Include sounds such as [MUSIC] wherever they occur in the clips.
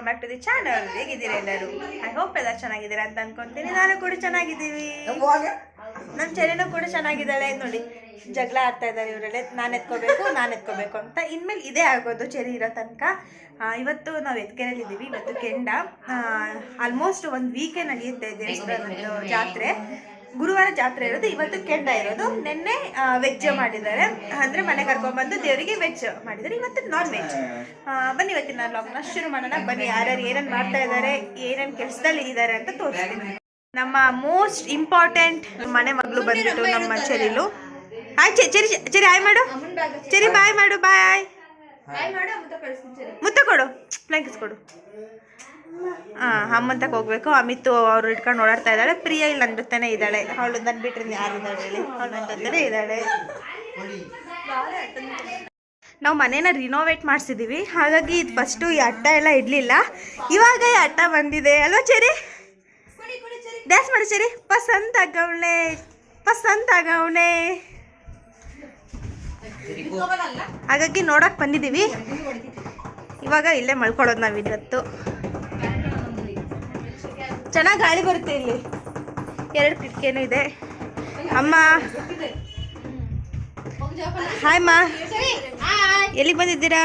Welcome back to the channel ಹೇಗಿದ್ದೀರಾ ಎಲ್ಲರೂ? I hope ಎಲ್ಲ ಚೆನ್ನಾಗಿದ್ದೀರಾ ಅಂತ ಅನ್ಕೊಂತೀನಿ. ನಾನು ಕೂಡ ಚೆನ್ನಾಗಿದ್ದೀವಿ. ನಮ್ಮ ಚೆನ್ನೂ ಕೂಡ ಚೆನ್ನಾಗಿದ್ದಾಳೆ. ನೋಡಿ ಜಗಳ ಆಡ್ತಾ ಇದ್ದಾರೆ ಇವರಲ್ಲೇ. ನಾನು ಎತ್ಕೋಬೇಕು ನಾನು ಎತ್ಕೋಬೇಕು ಅಂತ. ಇನ್ಮೇಲೆ ಇದೇ ಆಗೋದು ಚೆರಿ ಇರೋ ತನಕ. ಇವತ್ತು ನಾವು ಎತ್ಕೆರೆಯಲ್ಲಿ ಇದ್ದೀವಿ. ಇವತ್ತು ಕೆಂಡ. ಆಲ್ಮೋಸ್ಟ್ ಒಂದು ವೀಕೆ ನಡೆಯುತ್ತೆ ದೇವಸ್ಥಾನದ ಜಾತ್ರೆ. ಗುರುವಾರ ಜಾತ್ರೆ ಇರೋದು ಇವತ್ತು ಕೆಂಡ ಇರೋದು. ನಿನ್ನೆ ವೆಜ್ ಮಾಡಿದ್ದಾರೆ. ಅಂದ್ರೆ ಮನೆ ಕರ್ಕೊಂಡ್ಬಂದು ದೇವರಿಗೆ ವೆಜ್ ಮಾಡಿದ್ದಾರೆ. ಇವತ್ತು ನಾನ್ ವೆಜ್ ಬನ್ನಿ ಇವತ್ತಿನ ಲಾಗ್ನ ಶುರು ಮಾಡೋಣ. ಬನ್ನಿ ಯಾರ್ಯಾರು ಏನೇನು ಮಾಡ್ತಾ ಇದ್ದಾರೆ ಏನೇನು ಕೆಲಸದಲ್ಲಿ ಇದ್ದಾರೆ ಅಂತ ತೋರಿಸ್ತೀನಿ. ನಮ್ಮ ಮೋಸ್ಟ್ ಇಂಪಾರ್ಟೆಂಟ್ ಮನೆ ಮಗಳು ಬಂದ್ಬಿಟ್ಟು ನಮ್ಮ ಚೆರಿಲು. ಹಾಯ್ ಚರಿ ಚೆರಿ ಹಾಯ್ ಮಾಡು. ಚೆರಿ ಬಾಯ್ ಮಾಡು ಬಾಯ್ ಮುತ್ತ ಕೊಡು. ಬ್ಲಾಂಕೆಟ್ಸ್ ಕೊಡು. ಹಾಂ ಅಮ್ಮಂತಕ್ಕೆ ಹೋಗ್ಬೇಕು. ಅಮಿತು ಅವ್ರು ಇಟ್ಕೊಂಡು ಓಡಾಡ್ತಾ ಇದ್ದಾಳೆ. ಪ್ರಿಯ ಇಲ್ಲಿ ನನ್ನ ಜೊತೆನೇ ಇದ್ದಾಳೆ. ಅವಳು ನನ್ನ ಬಿಟ್ರಿ ಯಾರು ಇದ್ದಾಳೆ ಹೇಳಿ. ಅವಳು ಇದ್ದಾಳೆ. ನಾವು ಮನೇನ ರಿನೋವೇಟ್ ಮಾಡಿಸಿದ್ದೀವಿ ಹಾಗಾಗಿ ಇದು ಫಸ್ಟು ಈ ಅಟ್ಟ ಎಲ್ಲ ಇಡಲಿಲ್ಲ. ಇವಾಗ ಈ ಅಟ್ಟ ಬಂದಿದೆ. ಅಲ್ವಾ ಚೆರಿ ಡ್ಯಾನ್ಸ್ ಮಾಡಿ ಚೆರಿ ಪಸಂತ್ ಆಗವಣೆ ಪಸಂತ್ ಆಗವಣೆ ಹಾಗಾಗಿ ನೋಡಕ್ ಬಂದಿದ್ದೀವಿ ಇವಾಗ ಇಲ್ಲೇ ಮಲ್ಕೊಳ್ಳೋದು ನಾವು ಇವತ್ತು ಚೆನ್ನಾಗಿ ಗಾಳಿ ಬರುತ್ತೆ ಇಲ್ಲಿ. ಎರಡು ಕಿಟಕಿನೂ ಇದೆ. ಅಮ್ಮ. ಹಾಯ್ ಮಾ ಎಲ್ಲಿಗೆ ಬಂದಿದ್ದೀರಾ?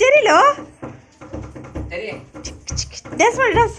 ಚೆರಿಲು ಡ್ಯಾನ್ಸ್ ಮಾಡಿ ಡ್ಯಾನ್ಸ್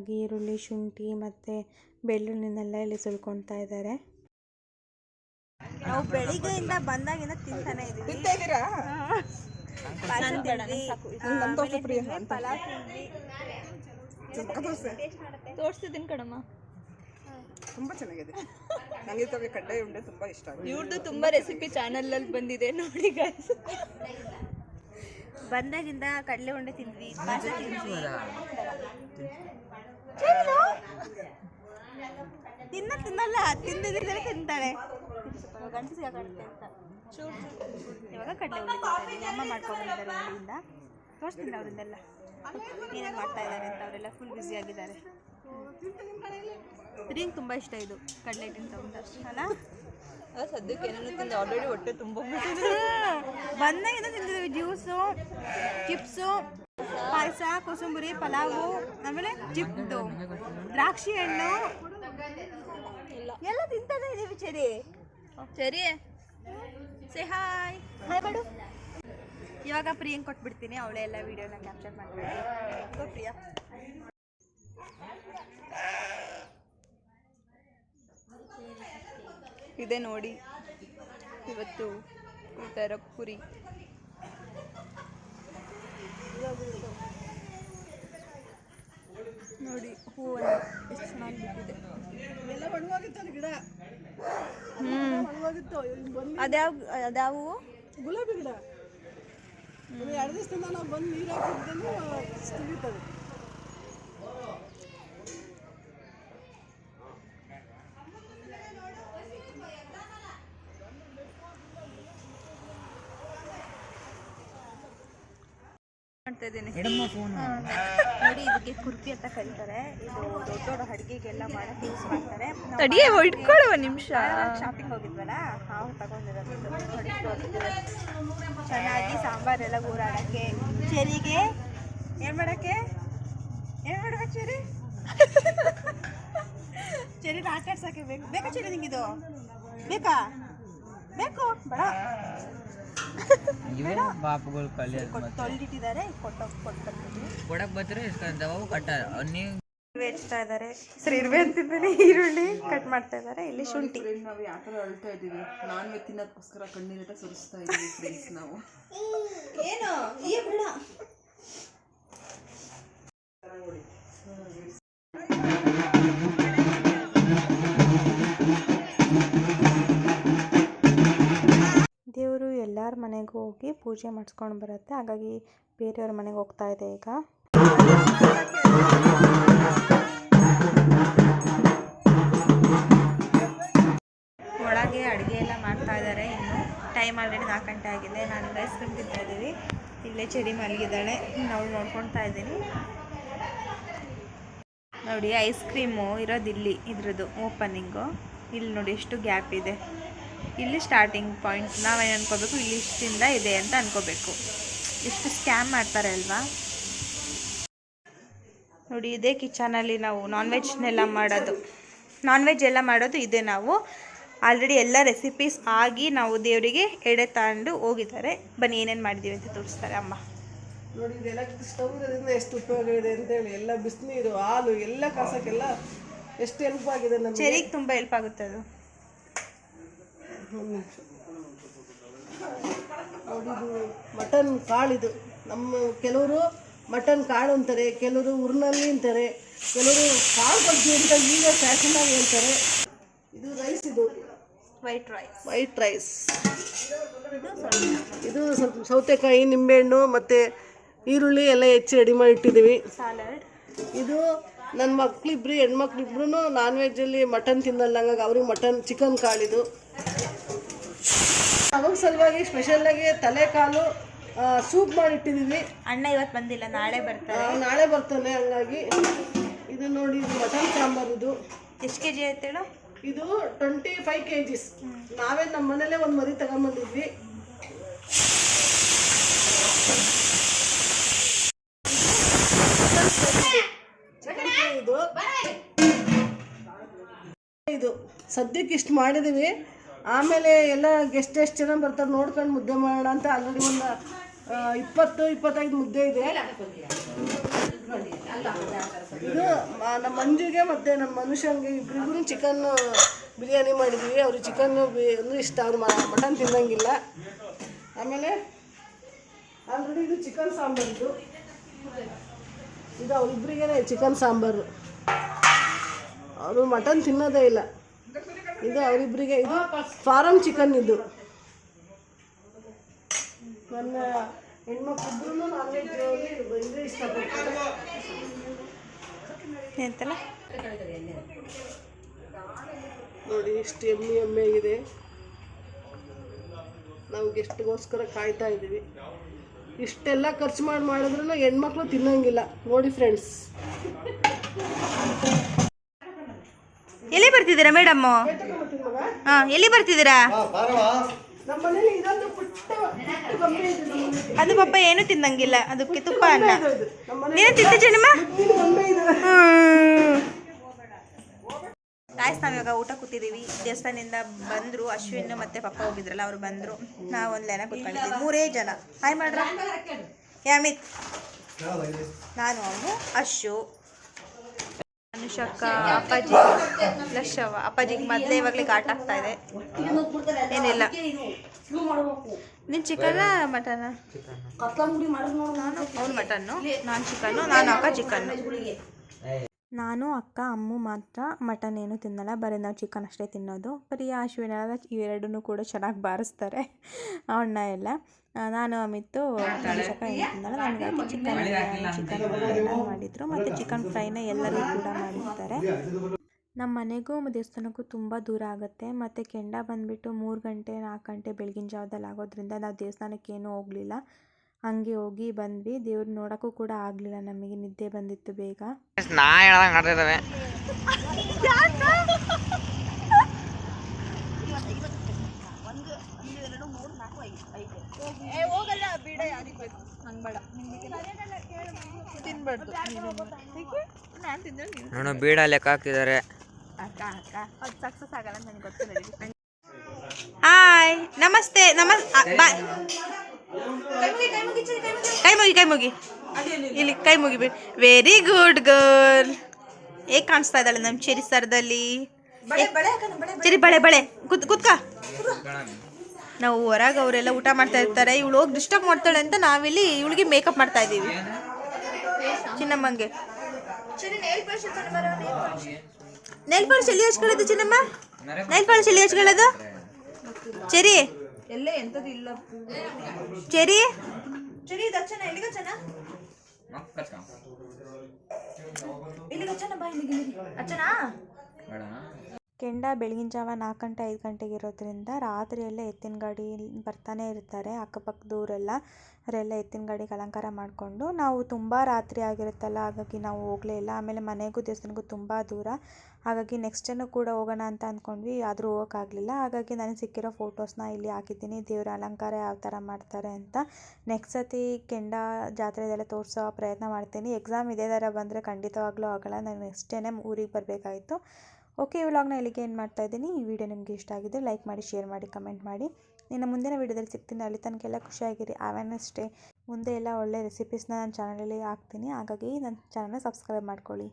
ಹಾಗಾಗಿ ಈರುಳ್ಳಿ ಶುಂಠಿ ಮತ್ತು ಬೆಳ್ಳುಳ್ಳಿನೆಲ್ಲ ಇಲ್ಲಿ ಸುಲ್ಕೊಳ್ತಾ ಇದ್ದಾರೆ. ನಾವು ಬೆಳಿಗ್ಗೆಯಿಂದ ಬಂದಾಗಿಂದ ತಿಂತಾನೆ ತೋರಿಸ್ತಿದ್ದೀನಿ ಕಣಮ್ಮ. ತುಂಬಾ ಚೆನ್ನಾಗಿದೆ. ನನಗೆ ತಮಗೆ ಕಡ್ಡಾಯ ಉಂಡೆ ತುಂಬಾ ಇಷ್ಟ ಇವ್ರದ್ದು ತುಂಬಾ ರೆಸಿಪಿ ಚಾನಲ್ ಅಲ್ಲಿ ಬಂದಿದೆ ನೋಡಿ ಗೈಸ್ ಬಂದಾಗಿಂದ ಕಡಲೆ ಉಂಡೆ ತಿಂದ್ವಿ ಪಾಯಸ ತಿಂದ್ವಿ. ತಿನ್ನ ತಿನ್ನಲ್ಲ ತಿಂದಿದ್ರೆ ತಿಂತಾಳೆ. ಗಂಟು ಅಂತ. ಇವಾಗ ಕಡಲೆ ಉಂಡೆ. ಅಮ್ಮ ಮಾಡ್ಕೊಂಡಿದ್ದಾರೆ ಅಲ್ಲಿಂದ ತೋರಿಸ್ತೀನಿ ಅವರಿಂದೆಲ್ಲ. ಏನೇನು ಮಾಡ್ತಾ ಇದ್ದಾರೆ ಅಂತ ಅವರೆಲ್ಲ ಫುಲ್ ಬ್ಯುಸಿ ಆಗಿದ್ದಾರೆ. ರಿಂಗ್ ತುಂಬ ಇಷ್ಟ ಇದು. ಕಡಲೆ ಹಿಟ್ಟಿನ ಸೌಂಡ್ ಅಲ್ಲ? ಸದ್ಯಕ್ಕೆ ಏನೇನು ತಿಂದು. ಆಲ್ರೆಡಿ ಹೊಟ್ಟೆ ತುಂಬ [LAUGHS] ಬಂದಾಗಿಂದ ತಿಂದಿದ್ವಿ ಜ್ಯೂಸು ಚಿಪ್ಸು ಪಾಯಸ ಕೋಸಂಬರಿ ಪಲಾವು ಆಮೇಲೆ ಚಿಪ್ದು. ದ್ರಾಕ್ಷಿ ಹಣ್ಣು. ಎಲ್ಲ ತಿಂತಾ ಇದೀವಿ Cherry. Cherry. Say hi hi ಮಾಡು ಇವಾಗ ಪ್ರಿಯಂಗ್ ಕೊಟ್ಬಿಡ್ತೀನಿ. ಅವಳೆ ಎಲ್ಲ ವಿಡಿಯೋನ ಕ್ಯಾಪ್ಚರ್ ಮಾಡ್ತೀನಿ ಗೋ ಪ್ರಿಯಾ. ಇದೆ ನೋಡಿ. ಇವತ್ತು ಊಟ ಪುರಿ. ನೋಡಿ ಹೂವನ್ನು ಎಷ್ಟು ಚೆನ್ನಾಗಿ ಬಿಟ್ಟಿದೆ. ಎಲ್ಲ ಒಣವಾಗಿತ್ತು ಗಿಡ. ಹ್ಮ್. ಒಣವಾಗಿತ್ತು ಅದ್ಯಾವ ಅದ್ಯಾವು ಗುಲಾಬಿ ಗಿಡ. ಎರಡು ದಿವಸದಿಂದ ನಾವು ಬಂದು ನೀರು ಹಾಕಿದ್ದೇನೆ ತಿಳಿತದೆ ಮಾಡ್ತಾ ಇದ್ದೀನಿ. ನೋಡಿ ಇದಕ್ಕೆ ಕುರ್ಪಿ ಅಂತ ಕರೀತಾರೆ. ಇದು ದೊಡ್ಡ ದೊಡ್ಡ ಅಡುಗೆಗೆಲ್ಲ ಮಾಡಕ್ಕೆ ಯೂಸ್ ಮಾಡ್ತಾರೆ. ತಡಿಗೆ ತಡಿಯೇ ಇಟ್ಕೊಳ್ಳುವ ನಿಮಿಷ. ಶಾಪಿಂಗ್ ಹೋಗಿದ್ವಲ್ಲ ಹಾವು ತಗೊಂಡಿರೋದು. ಚೆನ್ನಾಗಿ ಸಾಂಬಾರೆಲ್ಲ ಊರಾಡಕ್ಕೆ. ಚೆರಿಗೆ ಏನು ಮಾಡಕ್ಕೆ? ಏನು ಮಾಡುವ ಚೆರಿ? ಚೆರಿನ ಆಟ ಆಡ್ಸಕ್ಕೆ ಬೇಕು. ಬೇಕಾ ಚೆರಿ ನಿಂಗಿದು? ಬೇಕಾ? ಬೇಕು. ಬೇಡ. ಇವೇ ಬಾಪುಗಳು ಕಲಿಯೋದು ಕೊಟ್ಟು ತೊಳೆದಿಟ್ಟಿದ್ದಾರೆ ಕೊಟ್ಟು ಕೊಟ್ಟು ಕೊಡಕ್ ಬರ್ತಾರೆ ಇಸ್ಕೊಂತಾವು ಕಟ್ಟ ನೀವು ಬೇಯಿಸ್ತಾ ಇದ್ದಾರೆ. ಸರಿ ಇರುವೆ ಅಂತಿದ್ದೀನಿ ಈರುಳ್ಳಿ ಕಟ್ ಮಾಡ್ತಾ ಇದ್ದಾರೆ. ಇಲ್ಲಿ ಶುಂಠಿ. ನಾವು ಯಾವ ಥರ ಅಳ್ತಾ ಇದ್ದೀವಿ? ನಾನ್ ವೆಜ್ ತಿನ್ನೋದಕ್ಕೋಸ್ಕರ ಕಣ್ಣೀರಿಟ ಸುರಿಸ್ತಾ ಇದ್ದೀವಿ ಫ್ರೆಂಡ್ಸ್ ನಾವು. ಏನು? ಈ ಬೇಡ. ಪೂಜೆ ಮಾಡಿಸ್ಕೊಂಡು ಬರುತ್ತೆ. ಹಾಗಾಗಿ ಬೇರೆಯವ್ರ ಮನೆಗೆ ಹೋಗ್ತಾ ಇದೆ ಈಗ. ಒಳಗೆ ಅಡುಗೆ ಎಲ್ಲ ಮಾಡ್ತಾ ಇದ್ದಾರೆ ಇನ್ನು ಟೈಮ್ ಆಲ್ರೆಡಿ ನಾಲ್ಕು ಗಂಟೆ ಆಗಿದೆ. ನಾನು ಐಸ್ ಕ್ರೀಮ್ ತಿಂತಾ ಇದ್ದೀವಿ ಇಲ್ಲೇ ಚಡಿ ಮಲಗಿದ್ದಾಳೆ. ನಾವು ನೋಡ್ಕೊಳ್ತಾ ಇದ್ದೀನಿ. ನೋಡಿ ಐಸ್ ಕ್ರೀಮು ಇರೋದು ಇಲ್ಲಿ ಇದ್ರದ್ದು ಓಪನಿಂಗು ಇಲ್ಲಿ ನೋಡಿ, ಎಷ್ಟು ಗ್ಯಾಪ್ ಇದೆ. ಇಲ್ಲಿ ಸ್ಟಾರ್ಟಿಂಗ್ ಪಾಯಿಂಟ್ ನಾವೇನು ಅನ್ಕೋಬೇಕು ಇಲ್ಲಿ ಇಷ್ಟಿಂದ ಇದೆ ಅಂತ ಅನ್ಕೋಬೇಕು. ಇಷ್ಟು ಸ್ಕ್ಯಾಮ್ ಮಾಡ್ತಾರೆ ಅಲ್ವಾ? ನೋಡಿ ಇದೇ ಕಿಚನಲ್ಲಿ ನಾವು ನಾನ್ ವೆಜ್ನೆಲ್ಲ ಮಾಡೋದು. ನಾನ್ ವೆಜ್ ಎಲ್ಲ ಮಾಡೋದು ಇದೆ ನಾವು. ಆಲ್ರೆಡಿ ಎಲ್ಲ ರೆಸಿಪೀಸ್ ಆಗಿ ನಾವು ದೇವರಿಗೆ ಎಡೆ ತಗೊಂಡು ಹೋಗಿದ್ದಾರೆ. ಬನ್ನಿ ಏನೇನು ಮಾಡಿದ್ದೀವಿ ಅಂತ ತೋರಿಸ್ತಾರೆ ಅಮ್ಮ. ನೋಡಿ ಇದು ಎಲೆಕ್ಟ್ರಿಕ್ ಸ್ಟವ್ ಇರೋದ್ರಿಂದ ಎಷ್ಟು ಉಪಯೋಗ ಇದೆ ಅಂತೇಳಿ ಎಲ್ಲ ಬಿಸಿನೀರು ಹಾಲು ಎಲ್ಲ ಕಾಸಕ್ಕೆಲ್ಲ ಎಷ್ಟು ಹೆಲ್ಪ್ ಆಗಿದೆ ನಮ್ಮ ಚೆರಿಗೆ ತುಂಬ ಹೆಲ್ಪ್ ಆಗುತ್ತೆ ಅದು. ಇದು ಮಟನ್ ಕಾಳಿದು ನಮ್ಮ ಕೆಲವರು ಮಟನ್ ಕಾಳು ಅಂತಾರೆ ಕೆಲವರು ಉರ್ನಲ್ಲಿ ಅಂತಾರೆ ಕೆಲವರು ಕಾಳು ಬಗ್ಗೆ ಅಂತ ಈಗ ಫ್ಯಾಷನ್ ಆಗಿ ಹೇಳ್ತಾರೆ. ಇದು ರೈಸ್ ಇದು. ವೈಟ್ ರೈಸ್ ವೈಟ್ ರೈಸ್ ಇದು ಸ್ವಲ್ಪ ಸೌತೆಕಾಯಿ ನಿಂಬೆಹಣ್ಣು ಮತ್ತು ಈರುಳ್ಳಿ ಎಲ್ಲ ಹೆಚ್ಚಿ ರೆಡಿ ಮಾಡಿ ಇಟ್ಟಿದ್ದೀವಿ. ಸ್ಯಾಲಡ್ ಇದು ನನ್ನ ಮಕ್ಳಿಬ್ರು ಹೆಣ್ಮಕ್ಳಿಬ್ರು ನಾನ್ ವೆಜ್ಜಲ್ಲಿ ಮಟನ್ ತಿನ್ನಲ್ಲ ಹಂಗಾಗಿ ಅವ್ರಿಗೆ ಮಟನ್ ಚಿಕನ್ ಕಾಳಿದು ಅವಾಗ ಸಲುವಾಗಿ ಸ್ಪೆಷಲ್ಲಾಗಿ ತಲೆ ಕಾಲು ಸೂಪ್ ಮಾಡಿಟ್ಟಿದ್ದೀವಿ ಅಣ್ಣ ಇವತ್ತು ಬಂದಿಲ್ಲ ನಾಳೆ ಬರ್ತಾರೆ. ನಾಳೆ ಬರ್ತಾನೆ ಹಂಗಾಗಿ. ಇದು ನೋಡಿ ಇದು ಮಟನ್ ಸಾಂಬಾರ್ ಇದು. ಎಷ್ಟು ಕೆ ಜಿ ಆಯ್ತೇಳು ಇದು ಟ್ವೆಂಟಿ ಫೈವ್ ಕೆ ಜಿಸ್ ನಾವೇ ನಮ್ಮ ಮನೇಲೇ ಒಂದು ಮರಿ ತಗೊಂಬಂದಿದ್ವಿ. ಇದು. ಸದ್ಯಕ್ಕೆ ಇಷ್ಟು ಮಾಡಿದ್ದೀವಿ ಆಮೇಲೆ ಎಲ್ಲ ಗೆಸ್ಟ್ ಎಷ್ಟು ಜನ ಬರ್ತಾರೆ ನೋಡ್ಕೊಂಡು ಮುದ್ದೆ ಮಾಡೋಣ ಅಂತ ಆಲ್ರೆಡಿ ಒಂದು ಇಪ್ಪತ್ತು, ಇಪ್ಪತ್ತೈದು ಮುದ್ದೆ ಇದೆ. ಇದು ನಮ್ಮ ಮಂಜುಗೆ ಮತ್ತು ನಮ್ಮ ಮನುಷ್ಯನಿಗೆ ಇಬ್ಬರಿಗೂ ಚಿಕನ್ ಬಿರಿಯಾನಿ ಮಾಡಿದ್ವಿ. ಅವ್ರಿಗೆ ಚಿಕನ್ ಅಂದ್ರೆ ಇಷ್ಟ. ಅವ್ರು ಮಟನ್ ತಿನ್ನಂಗಿಲ್ಲ. ಆಮೇಲೆ ಆಲ್ರೆಡಿ ಇದು ಚಿಕನ್ ಸಾಂಬಾರು ಇದು. ಇದು ಅವರಿಬ್ಬರಿಗೇನೆ ಚಿಕನ್ ಸಾಂಬಾರು. ಅವರು ಮಟನ್ ತಿನ್ನೋದೇ ಇಲ್ಲ. ಇದು ಅವರಿಬ್ಬರಿಗೆ ಇದು ಫಾರಮ್ ಚಿಕನ್ ಇದು. ನನ್ನ ಹೆಣ್ಮಕ್ಳಿಬ್ರು ನಾನ್ ವೆಜ್ ಇದ್ರೆ ಇಷ್ಟಪಡ್ತಾರೆ ಎಂತಲ್ಲ? ನೋಡಿ ಎಷ್ಟು ಎಮ್ಮೆ ಎಮ್ಮೆ ಆಗಿದೆ. ನಾವು ಗೆಸ್ಟ್ಗೋಸ್ಕರ ಕಾಯ್ತಾ ಇದ್ದೀವಿ. ಇಷ್ಟೆಲ್ಲ ಖರ್ಚು ಮಾಡಿ ಮಾಡಿದ್ರು ಹೆಣ್ಮಕ್ಳು ತಿನ್ನಂಗಿಲ್ಲ. ನೋಡಿ ಫ್ರೆಂಡ್ಸ್ ಎಲ್ಲಿ ಬರ್ತಿದ್ದೀರಾ ಮೇಡಮ್? ಹಾ ಎಲ್ಲಿ ಬರ್ತಿದ್ದೀರಾ. ಅದು ಪಪ್ಪ ಏನು ತಿನ್ನಂಗಿಲ್ಲ ಅದಕ್ಕೆ ತುಪ್ಪ ಅನ್ನ. ನೀನು ತಿಂತ ಚೆನ್ನಮ್ಮ? ನಾವು ಇವಾಗ ಊಟ ಕೂತಿದ್ದೀವಿ ದೇವಸ್ಥಾನದಿಂದ ಬಂದರು ಅಶ್ವಿನ್ ಮತ್ತೆ ಪಪ್ಪ ಹೋಗಿದ್ರಲ್ಲ ಅವ್ರು ಬಂದರು. ನಾವು ಒಂದು ಲೈನ ಕೂತ್ಕೊಂಡಿದ್ದೀವಿ ಮೂರೇ ಜನ. ಹಾಯ್ ಮಾಡ್ರ. ಯಾಮಿತ್? ನಾನು ಅವನು ಅಶು ಅನುಷಕ್ಕ ಅಪ್ಪಾಜಿ ಲಕ್ಷವ ಅಪ್ಪಾಜಿಗೆ ಮೊದಲೇ ಇವಾಗಲೇ ಘಾಟ್ ಆಗ್ತಾ ಇದೆ. ಏನಿಲ್ಲ. ನೀನು ಚಿಕನ ಮಟನ? ನಾನು ಅವ್ನು ಮಟನ್ನು. ನಾನು ಚಿಕನ್ನು ನಾನು ಅಕ್ಕ ಚಿಕನ್ನು. ನಾನು ಅಕ್ಕ ಅಮ್ಮು ಮಾತ್ರ ಮಟನ್ ಏನು ತಿನ್ನಲ್ಲ. ಬರೀ ನಾವು ಚಿಕನ್ ಅಷ್ಟೇ ತಿನ್ನೋದು. ಬರೀ ಅಶ್ವಿನ ಇವೆರಡೂ ಕೂಡ ಚೆನ್ನಾಗಿ ಬಾರಿಸ್ತಾರೆ. ಅಣ್ಣ ಎಲ್ಲ. ಆ, ನಾನು ಅಮಿತ್ತು ನನಗೆ ಚಿಕನ್ ಚಿಕನ್ ಮಾಡಿದ್ರು ಮಾಡಿದರು. ಮತ್ತು ಚಿಕನ್ ಫ್ರೈನ ಎಲ್ಲರೂ ಕೂಡ ಮಾಡಿರ್ತಾರೆ. ನಮ್ಮ ಮನೆಗೂ ದೇವಸ್ಥಾನಕ್ಕೂ ತುಂಬ ದೂರ ಆಗುತ್ತೆ. ಮತ್ತು ಕೆಂಡ ಬಂದುಬಿಟ್ಟು ಮೂರು ಗಂಟೆ ನಾಲ್ಕು ಗಂಟೆ ಬೆಳಗಿನ ಜಾವದಲ್ಲಿ ಆಗೋದ್ರಿಂದ ನಾವು ದೇವಸ್ಥಾನಕ್ಕೆ ಏನೂ ಹೋಗಲಿಲ್ಲ. ಹಂಗೆ ಹೋಗಿ ಬಂದ್ವಿ. ದೇವ್ರ ನೋಡೋಕ್ಕೂ ಕೂಡ ಆಗಲಿಲ್ಲ ನಮಗೆ. ನಿದ್ದೆ ಬಂದಿತ್ತು ಬೇಗ. ನಾ ನೋಡು ಬೀಡ ಲೆಕ್ಕ ಹಾಕಿದ್ದಾರೆ. ಸಕ್ಸಸ್ ಆಗಲ್ಲ ನನಗೆ ಗೊತ್ತಿಲ್ಲ ಹಾಯ್ ನಮಸ್ತೆ ನಮಸ್ ಬಾಯ್ ಕೈ ಮುಗಿ ಕೈ ಮುಗಿ. ಇಲ್ಲಿ ಕೈ ಮುಗಿ ವೆರಿ ಗುಡ್ ಗರ್ಲ್ ಹೇಗೆ ಕಾಣಿಸ್ತಾ ಇದ್ದಾಳೆ ನಮ್ಮ ಚೆರಿ ಸರ್ದಲ್ಲಿ ಚೆರಿ ಬಳೆ ಬಳೆ ಕುತ್ ಕುತ್ಕ. ನಾವು ಹೊರಗೆ ಅವರೆಲ್ಲ ಊಟ ಮಾಡ್ತಾ ಇರ್ತಾರೆ. ಇವಳು ಹೋಗಿ ಡಿಸ್ಟರ್ಬ್ ಮಾಡ್ತಾಳೆ ಅಂತ ನಾವಿಲ್ಲಿ ಇವಳಿಗೆ ಮೇಕಪ್ ಮಾಡ್ತಾ ಇದ್ದೀವಿ. ಚಿನ್ನಮ್ಮಂಗೆ. ನೈಲ್ ಪಾಲಿಶ್ ಎಲ್ಲಿ ಹಚ್ಕೊಳ್ಳೋದು ಚಿನ್ನಮ್ಮ? ನೈಲ್ ಪಾಲಿಶ್ ಎಲ್ಲಿ ಹಚ್ಕೊಳ್ಳೋದು? ಚೆರಿ. ಎಲ್ಲೇ ಎಂಥದ್ದು ಇಲ್ಲ ಚೆರಿ ಚೆರಿ ಕೆಂಡ ಬೆಳಗಿನ ಜಾವ ನಾಲ್ಕು ಗಂಟೆ ಐದು ಗಂಟೆಗೆ ಇರೋದ್ರಿಂದ ರಾತ್ರಿಯೆಲ್ಲ ಎತ್ತಿನ ಗಾಡಿ ಬರ್ತಾನೆ ಇರ್ತಾರೆ. ಅಕ್ಕಪಕ್ಕದವರೆಲ್ಲ ಅವರೆಲ್ಲ ಎತ್ತಿನ ಗಾಡಿಗೆ ಅಲಂಕಾರ ಮಾಡಿಕೊಂಡು. ನಾವು ತುಂಬ ರಾತ್ರಿ ಆಗಿರುತ್ತಲ್ಲ, ಹಾಗಾಗಿ ನಾವು ಹೋಗಲೇ ಇಲ್ಲ. ಆಮೇಲೆ ಮನೆಗೂ ದೇವಸ್ಥಾನಕ್ಕೂ ತುಂಬ ದೂರ. ಹಾಗಾಗಿ ನೆಕ್ಸ್ಟ್ ಡೇನೂ ಕೂಡ ಹೋಗೋಣ ಅಂತ ಅಂದ್ಕೊಂಡ್ವಿ. ಆದರೂ ಹೋಗೋಕ್ಕಾಗಲಿಲ್ಲ ಹಾಗಾಗಿ ನನಗೆ ಸಿಕ್ಕಿರೋ ಫೋಟೋಸ್ನ ಇಲ್ಲಿ ಹಾಕಿದ್ದೀನಿ. ದೇವರ ಅಲಂಕಾರ ಯಾವ ಥರ ಮಾಡ್ತಾರೆ ಅಂತ ನೆಕ್ಸ್ಟ್ ಸತಿ ಕೆಂಡ ಜಾತ್ರೆದೆಲ್ಲ ತೋರಿಸೋ ಪ್ರಯತ್ನ ಮಾಡ್ತೀನಿ. ಎಕ್ಸಾಮ್ ಇದೇ ಥರ ಬಂದರೆ ಖಂಡಿತವಾಗ್ಲೂ ಆಗೋಲ್ಲ. ನಾನು ನೆಕ್ಸ್ಟ್ ಡೇನೇ ಊರಿಗೆ ಬರಬೇಕಾಯಿತು ಓಕೆ, ಈ ವ್ಲಾಗ್ನ ಇಲ್ಲಿಗೆ ಏನು ಮಾಡ್ತಾ ಇದ್ದೀನಿ. ಈ ವಿಡಿಯೋ ನಿಮಗೆ ಇಷ್ಟ ಆಗಿದೆ ಲೈಕ್ ಮಾಡಿ, ಶೇರ್ ಮಾಡಿ, ಕಮೆಂಟ್ ಮಾಡಿ. ಇನ್ನು ಮುಂದಿನ ವಿಡಿಯೋದಲ್ಲಿ ಸಿಗ್ತೀನಿ. ಅಲ್ಲಿ ತನಕ ಎಲ್ಲ ಖುಷಿಯಾಗಿರಿ. ಅವೇರ್ನೆಸ್ ಡೇ ಮುಂದೆ ಎಲ್ಲ ಒಳ್ಳೆ ರೆಸಿಪೀಸ್ನ ನನ್ನ ಚಾನಲಲ್ಲಿ ಹಾಕ್ತೀನಿ. ಹಾಗಾಗಿ ನನ್ನ ಚಾನಲ್ನ ಸಬ್ಸ್ಕ್ರೈಬ್ ಮಾಡ್ಕೊಳ್ಳಿ.